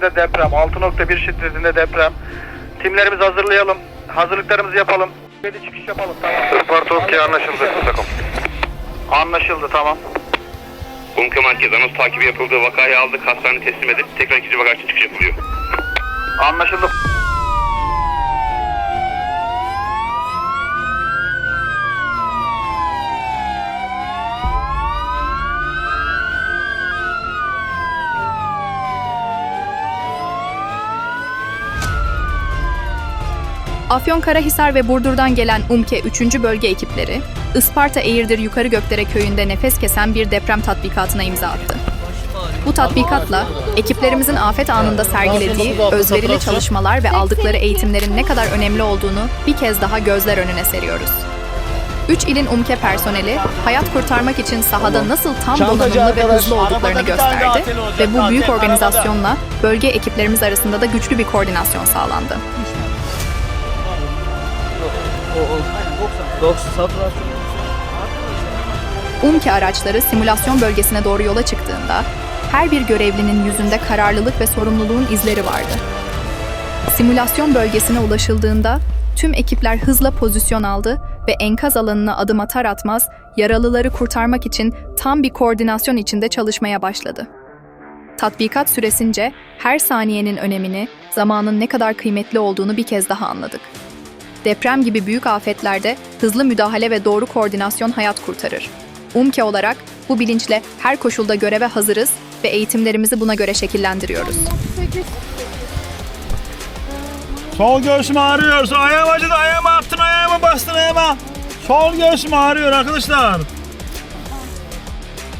de deprem, 6.1 şiddetinde deprem. Timlerimizi hazırlayalım, hazırlıklarımızı yapalım. Belli çıkış yapalım, tamam. Ispartoski anlaşıldı. Anlaşıldı, tamam. Bunker merkez anons takibi yapıldı. Vakayı aldık. Hastane teslim edip tekrar ikinci vaka için çıkış yapılıyor. Anlaşıldı. Afyonkarahisar ve Burdur'dan gelen UMKE 3. bölge ekipleri, Isparta Eğirdir Yukarı Gökdere köyünde nefes kesen bir deprem tatbikatına imza attı. Bu tatbikatla ekiplerimizin afet anında sergilediği özverili çalışmalar ve aldıkları eğitimlerin ne kadar önemli olduğunu bir kez daha gözler önüne seriyoruz. Üç ilin UMKE personeli hayat kurtarmak için sahada nasıl tam donanımlı ve hızlı olduklarını gösterdi ve bu büyük organizasyonla bölge ekiplerimiz arasında da güçlü bir koordinasyon sağlandı. UMKE araçları simülasyon bölgesine doğru yola çıktığında her bir görevlinin yüzünde kararlılık ve sorumluluğun izleri vardı. Simülasyon bölgesine ulaşıldığında tüm ekipler hızla pozisyon aldı ve enkaz alanına adım atar atmaz yaralıları kurtarmak için tam bir koordinasyon içinde çalışmaya başladı. Tatbikat süresince her saniyenin önemini, zamanın ne kadar kıymetli olduğunu bir kez daha anladık. Deprem gibi büyük afetlerde hızlı müdahale ve doğru koordinasyon hayat kurtarır. UMKE olarak bu bilinçle her koşulda göreve hazırız ve eğitimlerimizi buna göre şekillendiriyoruz. Sol göğsüm ağrıyor. Ayağım acıdı. Ayağımı attın. Ayağımı bastın ayağıma. Sol göğsüm ağrıyor arkadaşlar.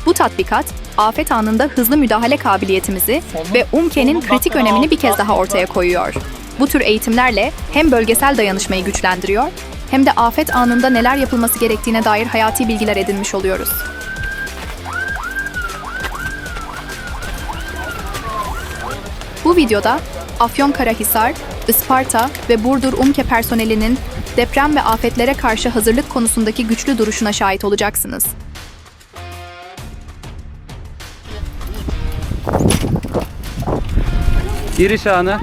Bu tatbikat, afet anında hızlı müdahale kabiliyetimizi ve UMKE'nin kritik önemini bir kez daha ortaya koyuyor. Bu tür eğitimlerle hem bölgesel dayanışmayı güçlendiriyor, hem de afet anında neler yapılması gerektiğine dair hayati bilgiler edinmiş oluyoruz. Bu videoda Afyonkarahisar, Isparta ve Burdur UMKE personelinin deprem ve afetlere karşı hazırlık konusundaki güçlü duruşuna şahit olacaksınız. Giriş anı.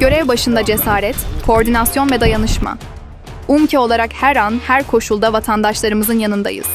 Görev başında cesaret, koordinasyon ve dayanışma. UMKE olarak her an, her koşulda vatandaşlarımızın yanındayız.